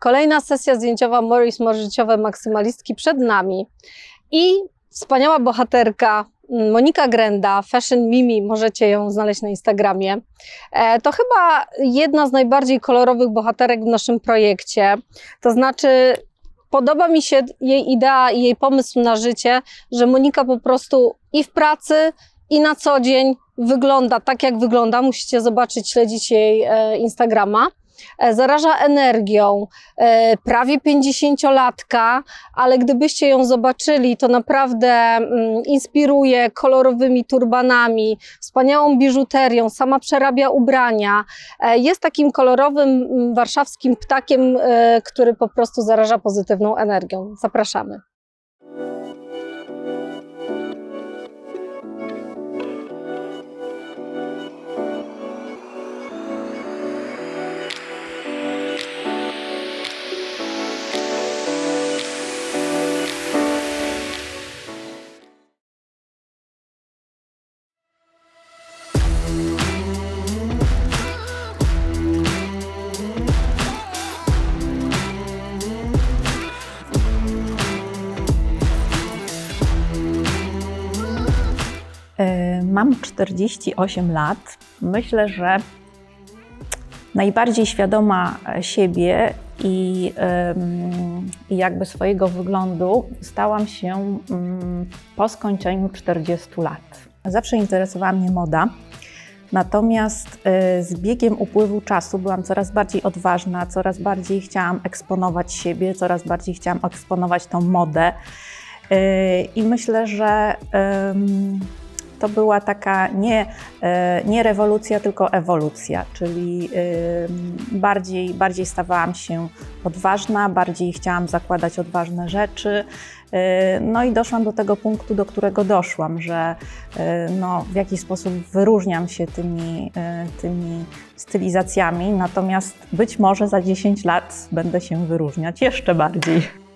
Kolejna sesja zdjęciowa Morris Możycziowe Maksymalistki przed nami i wspaniała bohaterka mm, Monika Grenda, Fashion Mimi, możecie ją znaleźć na Instagramie. E, To chyba jedna z najbardziej kolorowych bohaterek w naszym projekcie. To znaczy, podoba mi się jej idea i jej pomysł na życie, że Monika po prostu i w pracy, i na co dzień wygląda tak, jak wygląda. Musicie zobaczyć, śledzić jej e, Instagrama. E, Zaraża energią, e, prawie 50-latka, ale gdybyście ją zobaczyli, to naprawdę mm, inspiruje kolorowymi turbanami, wspaniałą biżuterią, sama przerabia ubrania. E, Jest takim kolorowym mm, warszawskim ptakiem, który po prostu zaraża pozytywną energią. Zapraszamy. Mam 48 lat. Myślę, że najbardziej świadoma siebie i, jakby swojego wyglądu stałam się mm, po skończeniu 40 lat. Zawsze interesowała mnie moda. Natomiast e, z biegiem upływu czasu byłam coraz bardziej odważna, coraz bardziej chciałam eksponować siebie, coraz bardziej chciałam eksponować tą modę. E, I myślę, że to była taka nie, e, nie rewolucja, tylko ewolucja, czyli bardziej, bardziej stawałam się odważna, bardziej chciałam zakładać odważne rzeczy. E, No i doszłam do tego punktu, do którego doszłam, że e, no, w jakiś sposób wyróżniam się tymi, tymi stylizacjami, natomiast być może za 10 lat będę się wyróżniać jeszcze bardziej.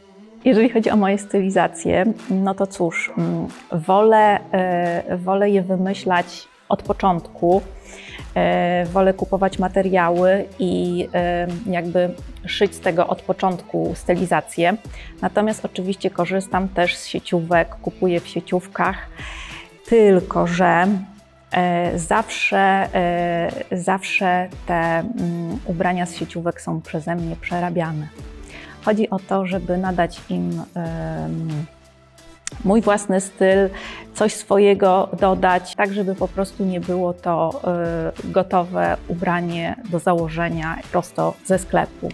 Jeżeli chodzi o moje stylizacje, no to cóż, mm, wolę, e, wolę je wymyślać od początku. E, Wolę kupować materiały i e, jakby szyć z tego od początku stylizację. Natomiast oczywiście korzystam też z sieciówek, kupuję w sieciówkach, tylko że zawsze, zawsze te mm, ubrania z sieciówek są przeze mnie przerabiane. Chodzi o to, żeby nadać im mój własny styl, coś swojego dodać, tak żeby po prostu nie było to y, gotowe ubranie do założenia prosto ze sklepu.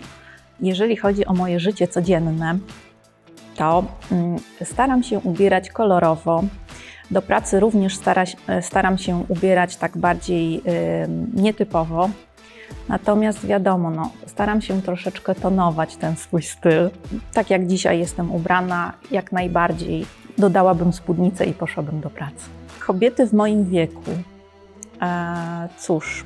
Jeżeli chodzi o moje życie codzienne, to mm, staram się ubierać kolorowo. Do pracy również stara, staram się ubierać tak bardziej nietypowo. Natomiast wiadomo, no, staram się troszeczkę tonować ten swój styl. Tak jak dzisiaj jestem ubrana, jak najbardziej dodałabym spódnicę i poszłabym do pracy. Kobiety w moim wieku, e, cóż,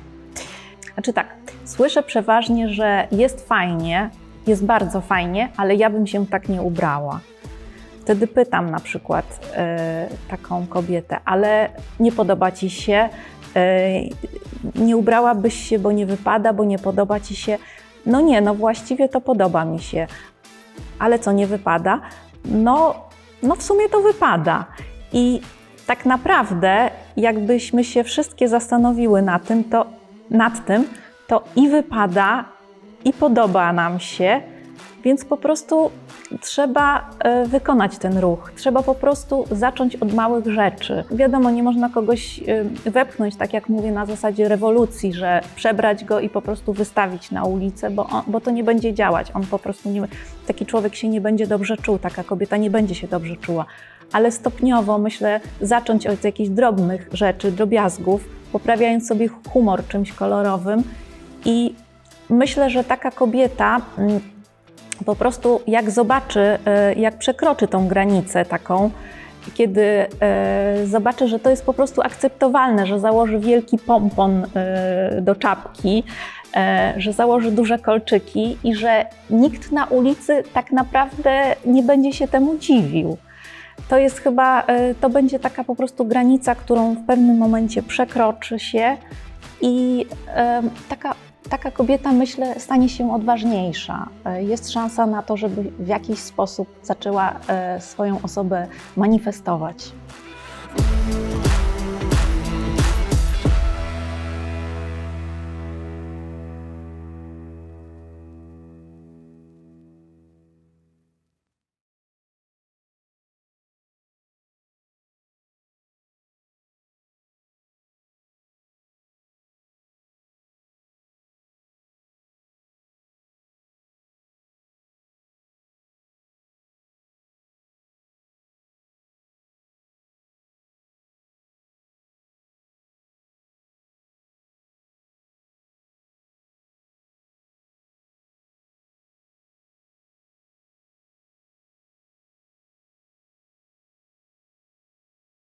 znaczy tak, słyszę przeważnie, że jest fajnie, jest bardzo fajnie, ale ja bym się tak nie ubrała. Wtedy pytam na przykład e, taką kobietę, ale nie podoba ci się, e, nie ubrałabyś się, bo nie wypada, bo nie podoba ci się. No nie, no właściwie to podoba mi się. Ale co nie wypada? No, no w sumie to wypada. I tak naprawdę, jakbyśmy się wszystkie zastanowiły nad tym, to, nad tym, to i wypada, i podoba nam się, więc po prostu trzeba e, wykonać ten ruch. Trzeba po prostu zacząć od małych rzeczy. Wiadomo, nie można kogoś e, wepchnąć, tak jak mówię, na zasadzie rewolucji, że przebrać go i po prostu wystawić na ulicę, bo, on, bo to nie będzie działać. On po prostu nie, taki człowiek się nie będzie dobrze czuł, taka kobieta nie będzie się dobrze czuła. Ale stopniowo, myślę, zacząć od jakichś drobnych rzeczy, drobiazgów, poprawiając sobie humor czymś kolorowym i myślę, że taka kobieta mm, po prostu jak zobaczy, e, jak przekroczy tą granicę taką, kiedy e, zobaczy, że to jest po prostu akceptowalne, że założy wielki pompon e, do czapki, że założy duże kolczyki i że nikt na ulicy tak naprawdę nie będzie się temu dziwił. To jest chyba, to będzie taka po prostu granica, którą w pewnym momencie przekroczy się i taka taka kobieta, myślę, stanie się odważniejsza. E, Jest szansa na to, żeby w jakiś sposób zaczęła e, swoją osobę manifestować.